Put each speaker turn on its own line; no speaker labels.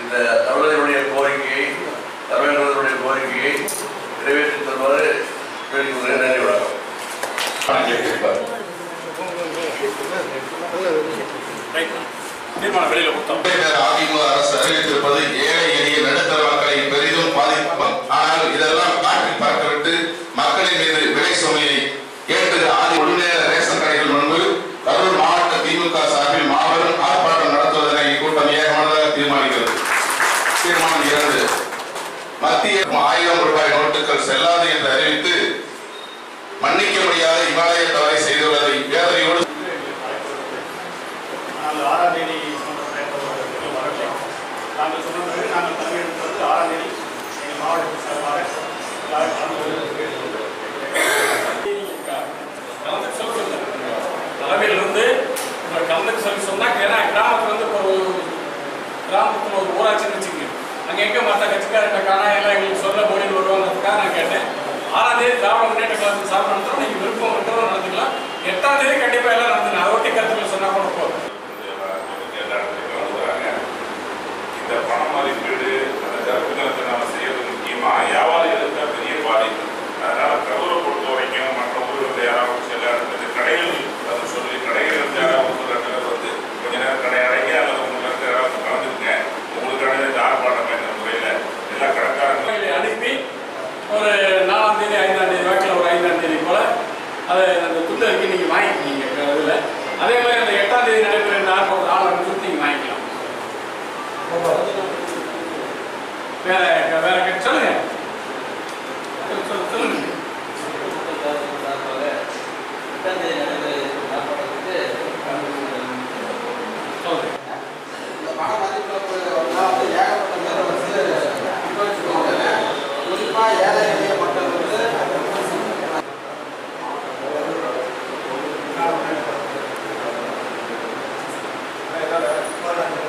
இந்த தமிழர்களுடைய கோரிக்கையை தமிழர்களுடைய கோரிக்கையை நிறைவேற்றி
தீர்மானம் வெளியில கொடுத்தோம்.
அதிமுக அரசு அறிவித்திருப்பது ஏழை எளிய நடுத்தர மக்களை பெரிதும் பாதிக்கும் ஆனால் இதெல்லாம் காற்றில் பறக்கவிட்டு மக்களின் மீது விலை சுமையை ஏற்று ஆதி முழுநேர ரேஷன் கடைகள் முன்பு கரூர் மாவட்ட திமுக சார்பில் மாபெரும் ஆர்ப்பாட்டம் நடத்துவதனை கூட்டம் ஏகமானதாக தீர்மானிக்கிறது. தீர்மானம் இரண்டு. மத்திய ஆயிரம் ரூபாய் நோட்டுகள் செல்லாது
நாங்கள் சொன்னது நாங்கள் தலைமையெடுத்து வந்து ஆறாம் தேதி எங்கள் மாவட்டத்தின் சார்பாக எல்லாரும் கலந்து
தலைமையிலிருந்து உங்கள் கலந்துக்கு சொல்லி சொன்னாக்க ஏன்னா கிராமத்துல வந்து இப்போ ஒரு கிராமத்தில் ஒரு ஊராட்சின்னு வச்சுக்கோங்க அங்கே எங்கே மற்ற கட்சிக்காரங்க காணா எல்லாம் எங்களுக்கு சொல்ல மொழியில் வருவாங்கிறதுக்காக நான் கேட்டேன். ஆறாம் தேதி திராவிட முன்னேற்ற கழகத்தில் சாப்பிட நடத்துகிறோம் நீங்கள் விருப்பம் இருக்கிறோம் நடந்துக்கலாம். எட்டாம் தேதி ஒரு நாலாம் தேதி ஐந்தாம் தேதி வாக்கில் ஒரு ஐந்தாம் தேதி போல் அதை அந்த புத்தகத்தை நீங்க வாங்கிக்கிங்க இதில். அதே மாதிரி அந்த எட்டாம் தேதி நடைபெற நாள் ஒரு ஆள் கொடுத்து நீங்கள் வாங்கிக்கலாம் வேற
Parang